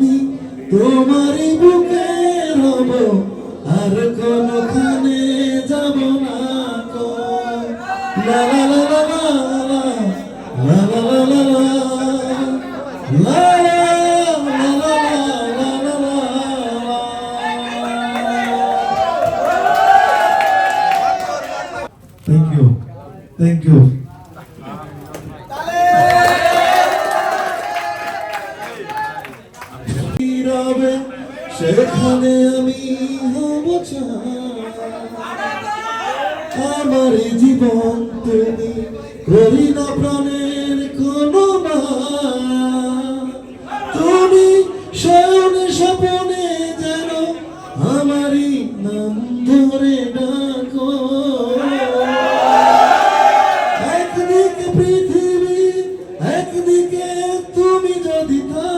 আমি তোমারই বুকে রব আর কোনখানে যাব না লা লা লা লা লা লা লা লা লা লা Thank. Thank you. নীরবে সেখানে আমি হব। আমার জীবন তুমি করি না প্রাণের কোনো। তুমি শয়নে স্বপনে যেন আমারই নাম ধরে ডাকো একদিকে পৃথিবী, একদিকে তুমি যদি থাকো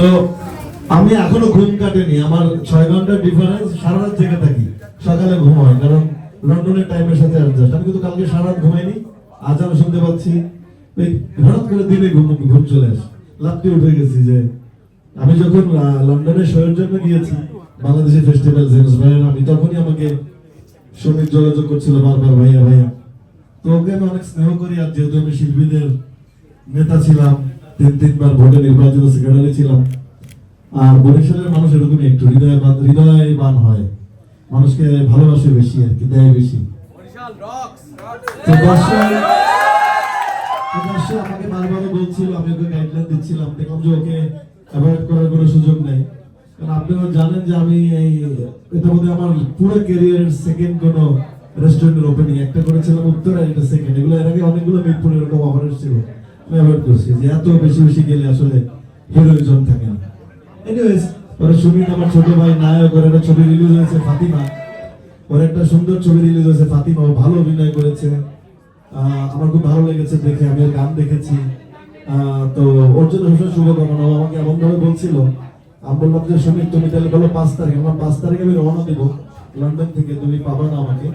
তো আমি এখনও ঘুম কাটেনি। আমার ছয় ঘণ্টার ডিফারেন্স সারা রাত জেগে থাকি। সকালে ঘুম হয়, কারণ লন্ডনের টাইমের সাথে অ্যাডজাস্ট আমি কিন্তু কালকে সারা রাত ঘুমাইনি, আজ আমি শুনতে পাচ্ছি হঠাৎ করে দিনে ঘুম ঘুম চলে আসে। লাপটি উঠে গেছি যে, আমি যখন লন্ডনের শোয়ের জন্য গিয়েছি, বাংলাদেশি ফেস্টিভ্যাল জেমস ভাইয়ের আমি তখনই আমাকে শ্রমিক যোগাযোগ করছিল বারবার, ভাইয়া ভাইয়া। তো ওকে আমি অনেক স্নেহ করি, আর যেহেতু আমি শিল্পীদের নেতা ছিলাম তিন তিনবার ভোটে নির্বাচিত সেক্রেটারি ছিলাম। আর বরিশালের মানুষ এরকমই একটু হৃদয় হৃদয়বান হয়। মানুষকে ভালোবাসে বেশি আর কি দেয় বেশি। আমাকে বারবার বলছিল আমি ওকে গাইডলাইন দিচ্ছিলাম দেখলাম যে ওকে অ্যাভয়েড করার কোনো সুযোগ নেই। কারণ আপনারা জানেন যে আমি এই এটা মধ্যে আমার পুরো ক্যারিয়ারের সেকেন্ড কোনো রেস্টুরেন্টের ওপেনিং একটা করেছিলাম উত্তর আর এটা সেকেন্ড এগুলো এর আগে অনেকগুলো মিরপুরে এরকম অফার ছিল। অ্যাভয়েড করছি যে এত বেশি বেশি গেলে আসলে হিরোইজম থাকে না। এনিওয়েজ পরে সুমিত আমার ছোট ভাই নায়ক, ওর একটা ছবি রিলিজ হয়েছে ফাতিমা। ওর একটা সুন্দর ছবি রিলিজ হয়েছে ফাতিমা, ও ভালো অভিনয় করেছে। আমার খুব ভালো লেগেছে দেখে, আমি ওর গান দেখেছি। তো ওর জন্য সবসময় শুভকামনা। ও আমাকে এমন ভাবে বলছিল, আমি বললাম যে, সুমিত, তুমি তাহলে বলো পাঁচ তারিখ, আমার পাঁচ তারিখে আমি রওনা দেবো। লন্ডন থেকে তুমি পাবা না আমাকে।